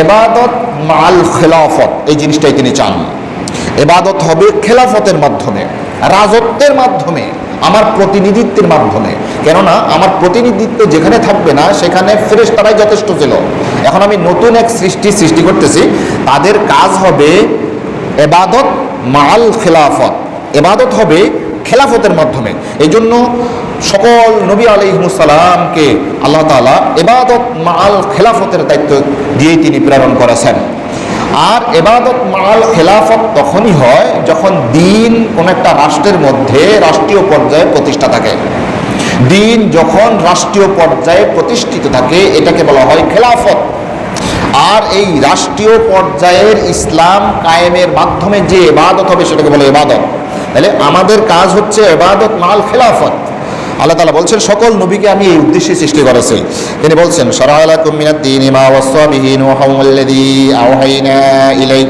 এবাদত মাল খেলাফত, এই জিনিসটাই তিনি চান। এবাদত হবে খেলাফতের মাধ্যমে, রাজত্বের মাধ্যমে, আমার প্রতিনিধিত্বের মাধ্যমে। কেননা, আমার প্রতিনিধিত্ব যেখানে থাকবে না, সেখানে ফ্রেশ তারাই যথেষ্ট ছিল। এখন আমি নতুন এক সৃষ্টি সৃষ্টি করতেছি, তাদের কাজ হবে এবাদত মাল খেলাফত। এবাদত হবে খেলাফতের মাধ্যমে। এই জন্য সকল নবী আলিহমুসালামকে আল্লাহ তালা এবাদত মাল খেলাফতের দায়িত্ব দিয়েই তিনি প্রেরণ করেছেন। আর এবাদত মাল খেলাফত তখনই হয় যখন দিন কোন একটা রাষ্ট্রের মধ্যে রাষ্ট্রীয় পর্যায়ে প্রতিষ্ঠা থাকে। দিন যখন রাষ্ট্রীয় পর্যায়ে প্রতিষ্ঠিত থাকে, এটাকে বলা হয় খেলাফত। আর এই রাষ্ট্রীয় পর্যায়ের ইসলাম কায়েমের মাধ্যমে যে এবাদত হবে সেটাকে বলে এবাদত। তাহলে আমাদের কাজ হচ্ছে এবাদত মাল খেলাফত। আল্লাহ তালা বলছেন, সকল নবীকে আমি এই উদ্দেশ্যে সৃষ্টি করেছি। তিনি বলছেন সরাহালাকুম মিনাদ-দীন মা ওয়াসা বিহি নূহা ওয়াল্লাযী আওহাইনা ইলাইক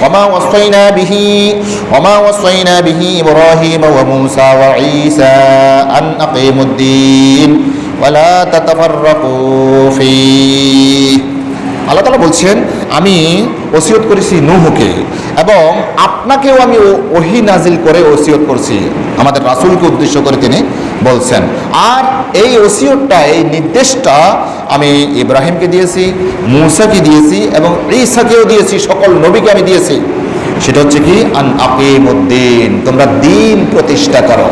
ওয়া মা ওয়াসাইনা বিহি? ওয়া মা ওয়াসাইনা বিহি ইব্রাহিম ওয়া মূসা ওয়া ঈসা আন আকিমুদ-দীন ওয়া লা তাতাফাররাকু ফীহি আল্লাহ তালা বলছেন, আমি ওসিয়ত করেছি নুহকে এবং আপনাকেও আমি ওহি নাজিল করে ওসিয়ত করছি। আমাদের রাসুলকে উদ্দেশ্য করে তিনি বলছেন। আর এই ওসিয়তটা, এই নির্দেশটা আমি ইব্রাহিমকে দিয়েছি, মূসাকে দিয়েছি এবং ঈসাকেও দিয়েছি, সকল নবীকে আমি দিয়েছি। সেটা হচ্ছে কি আন আকিমুদ্দিন তোমরা দিন প্রতিষ্ঠা করো।